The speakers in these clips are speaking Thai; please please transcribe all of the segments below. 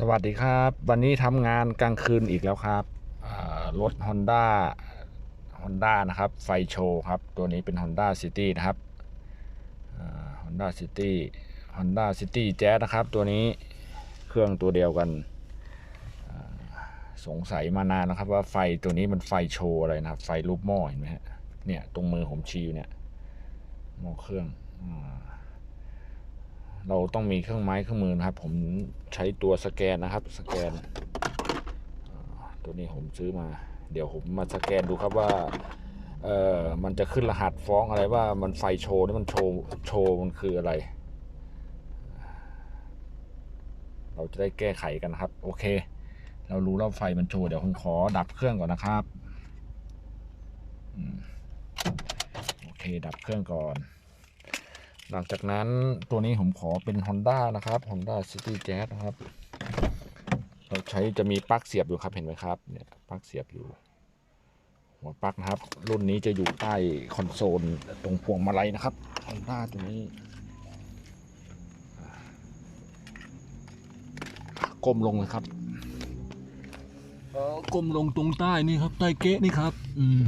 สวัสดีครับ วันนี้ทำงานกลางคืนอีกแล้วครับรถ Honda Honda นะครับ ไฟโชว์ครับ ตัวนี้เป็น Honda City นะครับอ่า Honda City Honda City Jazz นะครับ ตัวนี้เครื่องตัวเดียวกัน สงสัยมานานนะครับว่าไฟตัวนี้มันไฟโชว์อะไรนะครับ ไฟรูปหม้อเห็นไหมฮะเนี่ยตรงมือผมชี้อยู่เนี่ยหม้อเครื่องอ เราต้องมีเครื่องไม้เครื่องมือนะครับ ผมใช้ตัวสแกนนะครับ สแกน ตัวนี้ผมซื้อมา เดี๋ยวผมมาสแกนดูครับว่าเออมันจะขึ้นรหัสฟ้องอะไรว่ามันไฟโชว์นี่มันโชว์โชว์มันคืออะไร เราจะได้แก้ไขกันนะครับ โอเค เรารู้แล้วไฟมันโชว์เดี๋ยวผมขอดับเครื่องก่อนนะครับโอเค ดับเครื่องก่อน หลังจากนั้นตัวนี้ผมขอเป็น Honda นะครับ Honda City Jazz นะครับ เราใช้จะมีปลั๊กเสียบอยู่ครับเห็นไหมครับเนี่ยปลั๊กเสียบอยู่ หัวปลั๊กนะครับ รุ่นนี้จะอยู่ใต้คอนโซลตรงพวงมาลัยนะครับ Honda ตัวนี้ก้มลงเลยครับเออก้มลงตรงใต้นี่ครับใต้เก๊ะนี่ครับ อืม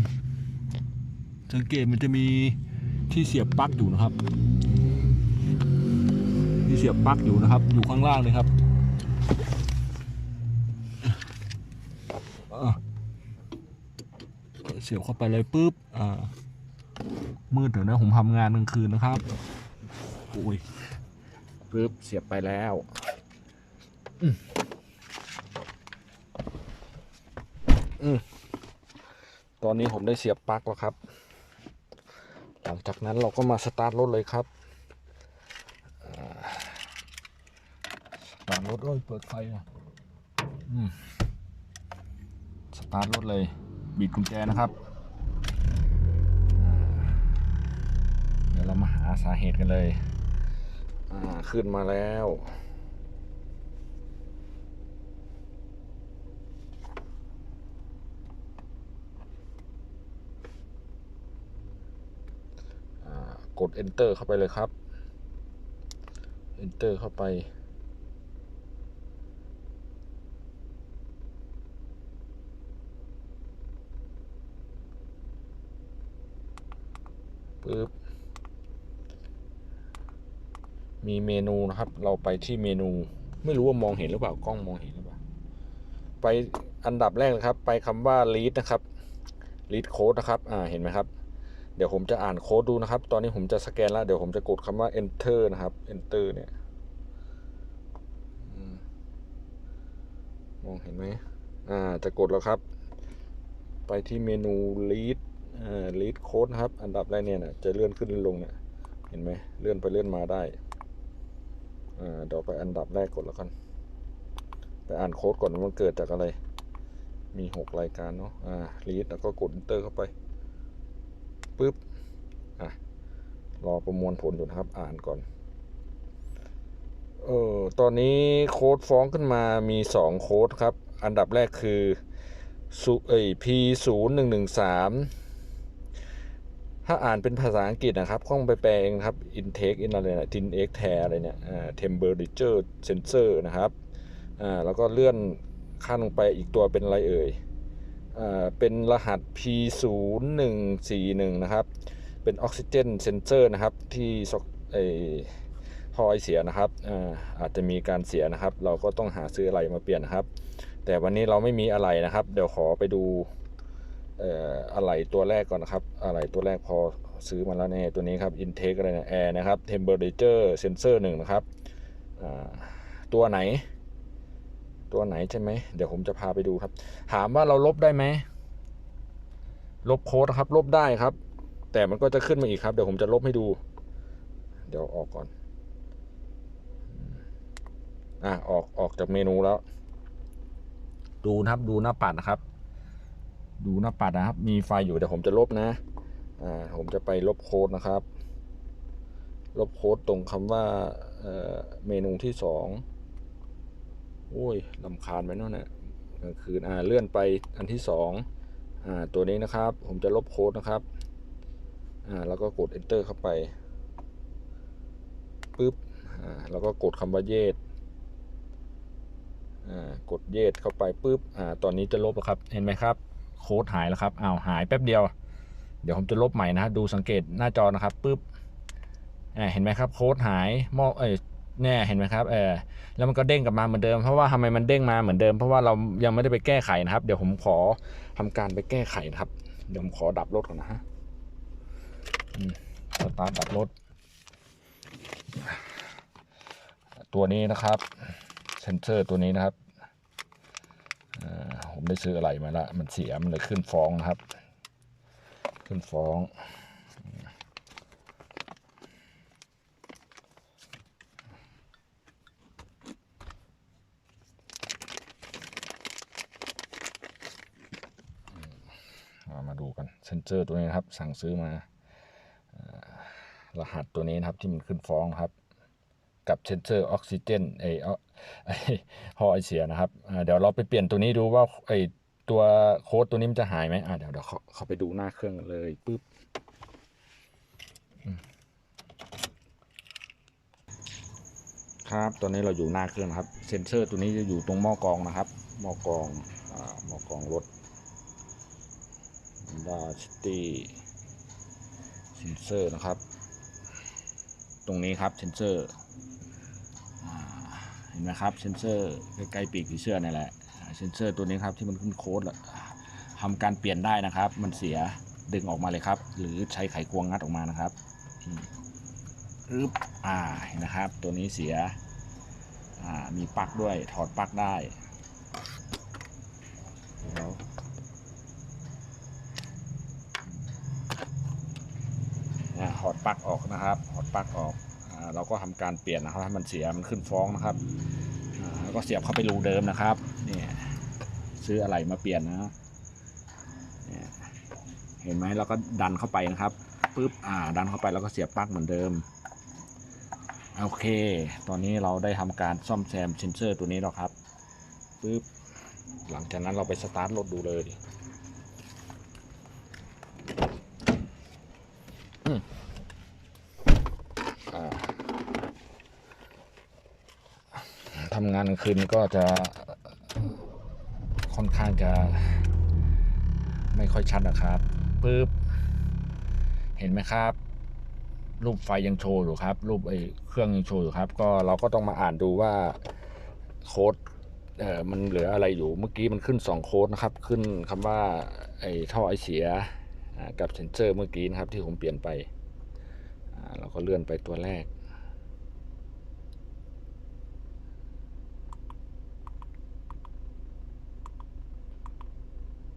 สังเกตมันจะมีที่เสียบปลั๊กอยู่นะครับ ที่เสียบปลั๊กอยู่นะครับ อยู่ข้างล่างเลยครับเสียบเข้าไปเลยปุ๊บอ่ามืดเดี๋ยวนะผมทำงานกลางคืนนะครับโอ้ยปึ๊บเสียบไปแล้วอืมตอนนี้ผมได้เสียบปลั๊กแล้วครับ หลังจากนั้นเราก็มาสตาร์ทรถเลยครับอ่า สตาร์ทรถโอ้ยเปิดไฟอะสตาร์ทรถเลยบิดกุญแจนะครับเดี๋ยวเรามาหาสาเหตุกันเลยอ่าขึ้นมาแล้วอ่ากด enter เข้าไปเลยครับ enter เข้าไป ปึ๊บมีเมนูนะครับ เราไปที่เมนู ไม่รู้ว่ามองเห็นหรือเปล่ากล้องมองเห็นหรือเปล่า ไปอันดับแรกนะครับ ไปคำว่า read นะครับ read code นะครับอ่าเห็นไหมครับ เดี๋ยวผมจะอ่านโค้ดดูนะครับ ตอนนี้ผมจะสแกนแล้วเดี๋ยวผมจะกดคำว่า enter นะครับ enter เนี่ยมมองเห็นไหมอ่าจะกดแล้วครับ ไปที่เมนู read อ่า read code นะครับ อันดับแรกเนี่ยนะจะเลื่อนขึ้นลงเนี่ย เห็นไหมเลื่อนไปเลื่อนมาได้เดี๋ยวไปอันดับแรกกดแล้วกัน ไปอ่านโค้ดก่อนมันเกิดจากอะไร มีหกรายการเนาะ อ่า read แล้วก็กด enter เข้าไป ปึ๊บ อะ รอประมวลผลอยู่นะครับ อ่านก่อน เออ ตอนนี้โค้ดฟ้องขึ้นมามีสองโค้ดครับ อันดับแรกคือสุเอ้ย P ศูนย์หนึ่งหนึ่งสาม ถ้าอ่านเป็นภาษาอังกฤษนะครับต้องไปแปลเองครับ intake in อะไรนะ tin x t a r อะไรเนี่ยอ่า temperature sensor นะครับอ่าแล้วก็เลื่อนขั้นลงไปอีกตัวเป็นอะไรเอ่ยอ่าเป็นรหัส P 0 1 4 1 นะครับ เป็นออกซิเจนเซนเซอร์นะครับ ที่ซอกไอทอไอเสียนะครับอ่าอาจจะมีการเสียนะครับ เราก็ต้องหาซื้ออะไรมาเปลี่ยนนะครับ แต่วันนี้เราไม่มีอะไรนะครับ เดี๋ยวขอไปดู อ่ออะไรตัวแรกก่อนนะครับอะไรตัวแรกพอซื้อมาแล้วเนี่ยตัวนี้ครับ intake อะไรเนี่ยแอร์นะครับ temperature sensor หนึ่งนะครับตัวไหน ตัวไหนใช่ไหมเดี๋ยวผมจะพาไปดูครับ ถามว่าเราลบได้ไหมลบโค้ดครับ ลบได้ครับ แต่มันก็จะขึ้นมาอีกครับ เดี๋ยวผมจะลบให้ดู เดี๋ยวออกก่อน อะออกออกจากเมนูแล้ว ดูนะครับ ดูหน้าปัดนะครับ ดูหน้าปัดนะครับ มีไฟอยู่เดี๋ยวผมจะลบนะ อ่า ผมจะไปลบโค้ดนะครับ ลบโค้ดตรงคำว่าเเมนูที่สองโอ้ยลำคาญไปเนาะเนี่ยกลางคืน อ่า เลื่อนไปอันที่สองอ่า ตัวนี้นะครับ ผมจะลบโค้ดนะครับ อ่า แล้วก็กด enter เข้าไปปึ๊บ อ่า แล้วก็กดคำว่าเยดอ่ากดเยดเข้าไปปุ๊บ อ่า ตอนนี้จะลบแล้วครับ เห็นไหมครับ โค้ดหายแล้วครับอ้าวหายแป๊บเดียว เดี๋ยวผมจะลบใหม่นะดูสังเกตหน้าจอนะครับปุ๊บอ่าเห็นไหมครับโค้ดหายหมอเอ้ยแน่เห็นไหมครับเออแล้วมันก็เด้งกลับมาเหมือนเดิมเพราะว่าทำไมมันเด้งมาเหมือนเดิมเพราะว่าเรายังไม่ได้ไปแก้ไขนะครับ เดี๋ยวผมขอทำการไปแก้ไขนะครับ เดี๋ยวผมขอดับรถก่อนนะฮะสตาร์ทดับรถ ตัวนี้นะครับเซนเซอร์ตัวนี้นะครับ ได้ซื้ออะไรมาล้วมันเสียมันเลยขึ้นฟ้องนะครับ ขึ้นฟ้องมาดูกันเซนเซอร์ตัวนี้นะครับ สั่งซื้อมารหัสตัวนี้นะครับที่มันขึ้นฟ้องครับ กับเซนเซอร์ออกซิเจนไอเอไอท่อไอเสียนะครับ เดี๋ยวเราไปเปลี่ยนตัวนี้ดูว่าไอตัวโค้ดตัวนี้มันจะหายไหมอ่าเดี๋ยวเดี๋ยวเขาเขาไปดูหน้าเครื่องกันเลยปุ๊บครับตอนนี้เราอยู่หน้าเครื่องครับเซนเซอร์ตัวนี้จะอยู่ตรงหม้อกรองนะครับหม้อกรองอ่าหม้อกรองรถดาซิตี้เซนเซอร์นะครับ ตรงนี้ครับเซนเซอร์เห็นไหมครับเซนเซอร์ใกล้ๆปีกผีเสื้อนี่แหละเซนเซอร์ตัวนี้ครับที่มันขึ้นโค้ดแล้วทำการเปลี่ยนได้นะครับ มันเสียดึงออกมาเลยครับ หรือใช้ไขควงงัดออกมานะครับอืมอึ๊บอ่าเห็นนะครับ ตัวนี้เสียอ่ามีปลั๊กด้วยถอดปลั๊กได้เดี๋ยว นะถอดปลั๊กออก นะครับถอดปลั๊กออกเราก็ทำการเปลี่ยนนะครับให้มันเสียมันขึ้นฟ้องนะครับแล้วก็เสียบเข้าไปรูเดิมนะครับเนี่ยซื้ออะไรมาเปลี่ยนนะเนี่ยเห็นไหมเราก็ดันเข้าไปนะครับปุ๊บอ่าดันเข้าไปแล้วก็เสียบปลั๊กเหมือนเดิมโอเค ตอนนี้เราได้ทำการซ่อมแซมเซนเซอร์ตัวนี้แล้วครับปุ๊บหลังจากนั้นเราไปสตาร์ทรถดูเลย ทำงานกลางคืนก็จะค่อนข้างจะไม่ค่อยชัดนะครับปึ๊บเห็นไหมครับ รูปไฟยังโชว์อยู่ครับ รูปไอ้เครื่องยังโชว์อยู่ครับ ก็เราก็ต้องมาอ่านดูว่าโค้ดเออมันเหลืออะไรอยู่เมื่อกี้มันขึ้น 2 โค้ดนะครับ ขึ้นคำว่าไอ้ท่อไอเสียกับเซนเซอร์เมื่อกี้นะครับที่ผมเปลี่ยนไปเราก็เลื่อนไปตัวแรก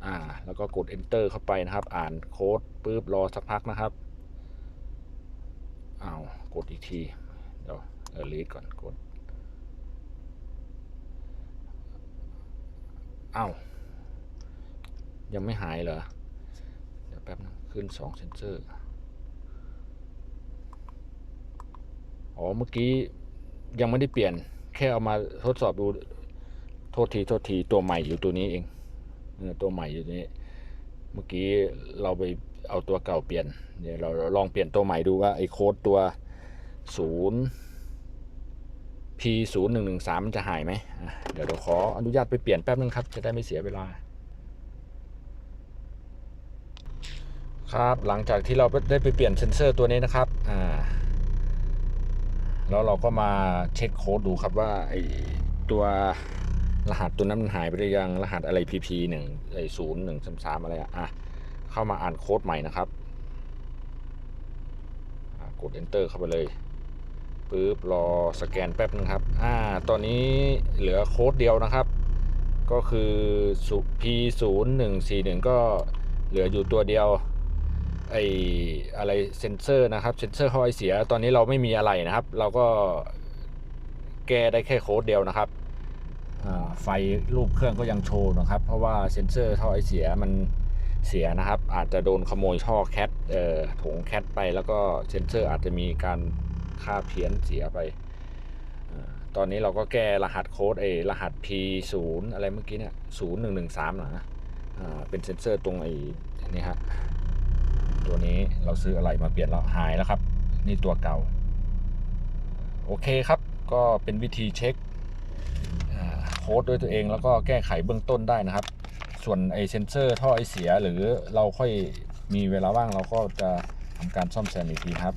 อ่า แล้วก็กด enter เข้าไปนะครับ อ่านโค้ดปุ๊บรอสักพักนะครับเอากดอีกที เดี๋ยวเออรีดก่อนกดเอายังไม่หายเหรอ เดี๋ยวแป๊บนึงขึ้น2เซนเซอร์ อ๋อ เมื่อกี้ยังไม่ได้เปลี่ยน แค่เอามาทดสอบดู โทษที โทษที ตัวใหม่อยู่ตัวนี้เอง ตัวใหม่อยู่นี้ เมื่อกี้เราไปเอาตัวเก่าเปลี่ยน เดี๋ยวเราลองเปลี่ยนตัวใหม่ดูว่าไอ้โค้ดตัวศูนย์ P ศูนย์หนึ่งหนึ่งสามมันจะหายไหม เดี๋ยวเราขออนุญาตไปเปลี่ยนแป๊บนึงครับ จะได้ไม่เสียเวลา ครับหลังจากที่เราได้ไปเปลี่ยนเซนเซอร์ตัวนี้นะครับ อ่า แล้วเราก็มาเช็คโค้ดดูครับว่าไอ้ตัว รหัสตัวนั้นมันหายไปหรือยังรหัสอะไร pp หนึ่งไอศูนย์หนึ่งสามสามอะไรอะเข้ามาอ่านโค้ดใหม่นะครับกด enter เข้าไปเลยปึ๊บรอสแกนแป๊บนึงครับอ่าตอนนี้เหลือโค้ดเดียวนะครับ ก็คือ p ศูนย์หนึ่งสี่หนึ่งก็เหลืออยู่ตัวเดียวไออะไรเซนเซอร์นะครับเซนเซอร์เขาไอเสียตอนนี้เราไม่มีอะไรนะครับ เราก็แก้ได้แค่โค้ดเดียวนะครับ ไฟรูปเครื่องก็ยังโชว์นะครับ เพราะว่าเซนเซอร์ท่อไอเสียมันเสียนะครับ อาจจะโดนขโมยท่อแคทเอ่อถุงแคทไปแล้วก็เซนเซอร์อาจจะมีการค่าเพี้ยนเสียไปอาตอนนี้เราก็แก้รหัสโค้ดไอรหัส P0 อะไรเมื่อกี้เนี่ย0113นะอ่าเป็นเซนเซอร์ตรงไอ้นี่ฮะตัวนี้เราซื้ออะไรมาเปลี่ยนแล้วหายแล้วครับ นี่ตัวเก่า โอเคครับ ก็เป็นวิธีเช็ค ค้ดด้วยตัวเอง แล้วก็แก้ไขเบื้องต้นได้นะครับ ส่วนไอเซนเซอร์ท่อไอเสีย หรือเราค่อยมีเวลาว่างเราก็จะทำการซ่อมแซมอีกทีครับ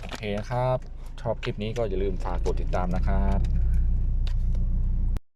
โอเคครับ ชอบคลิปนี้ก็อย่าลืมฝากกดติดตามนะครับ